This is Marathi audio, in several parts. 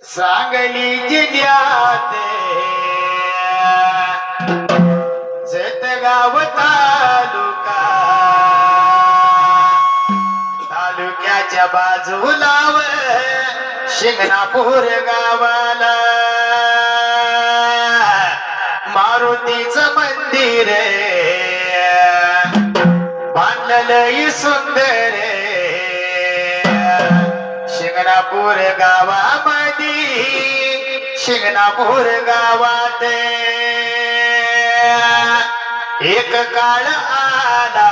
सांगली जिल्ह्यात जतगाव तालुका. तालुक्याच्या बाजूलाव शिंगणापूर गावाला. मारुतीच मंदिर बांधलेलं सुंदर शिंगणापूर गावा शिंगणापूर गावात एक काळ आला.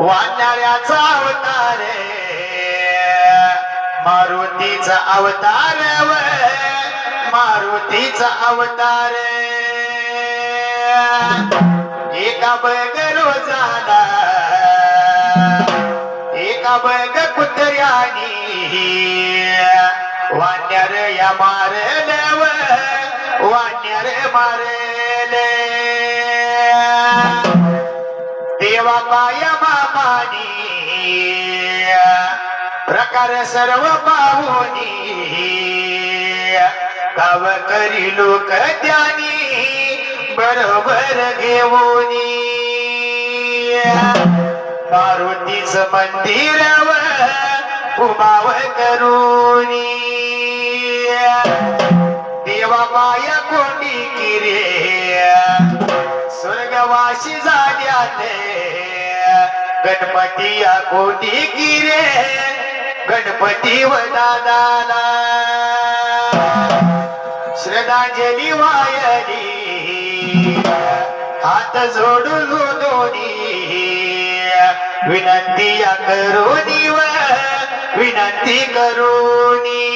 वाढणाऱ्याचा अवतार मारुतीचा अवतार मारुतीचा अवतार एका बैग रोजाला एका बैग कुत्र्यानी वाण्यार या मारल वाण्यार मारेले देवा पाय मामानी प्रकार सर्व पाहुनी. गावकरी लोक त्यानी बरोबर घेऊनी. मारुतीच मंदिरावर उभाव करूनी देवा पाया कोंडी किरे. स्वर्गवासी झाल्याने गणपती या कोटी गिरे गणपती व दादाला. श्रद्धांजली वायली. हात जोडून हो दोन्ही. विनंती या करोनी व विनंती करोनी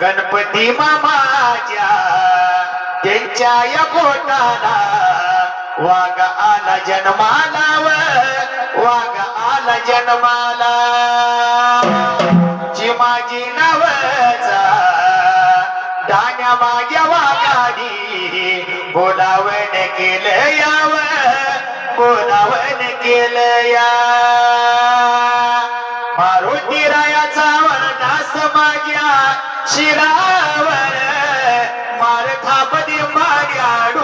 गणपती मामाच्या त्यांच्या या पोटाला वाघ आला जन्माला वाघ आला जन्माला. चिमाजी नावचा दाण्या माझ्या वाघाडी बोलावण केलं याव बोलावण केलं या. शिरावर मार थापदी माझ्या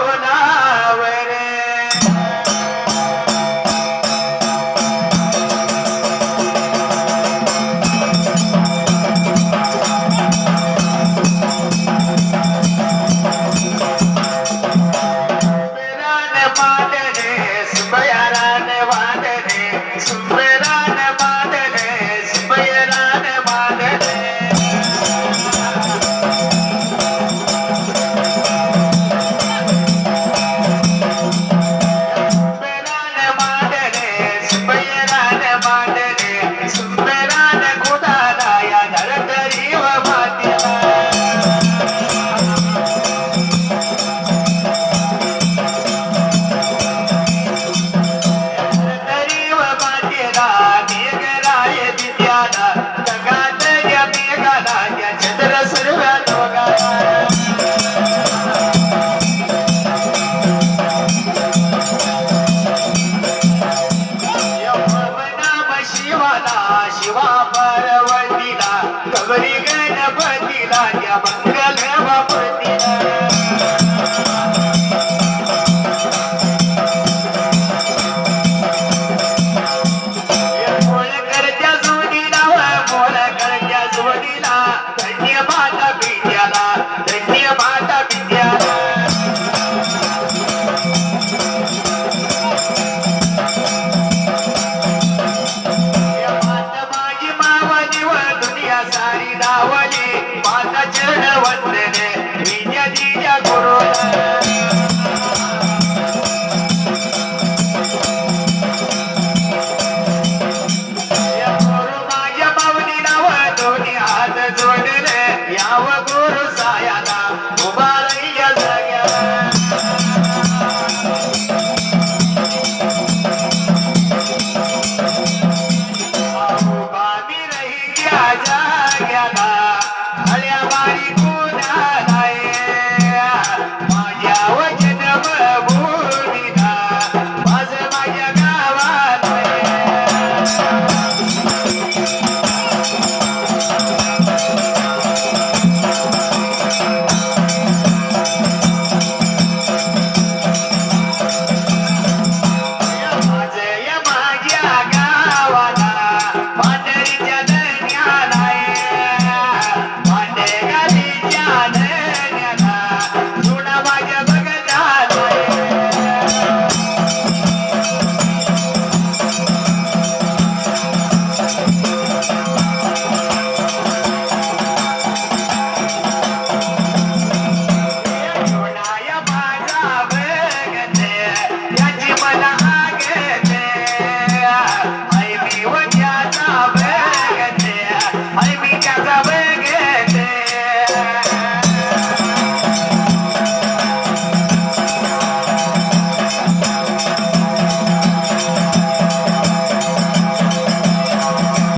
पार्वतीला गौरी गणपतीला त्या मंगल बापतीला ಮನವನ್ನೇ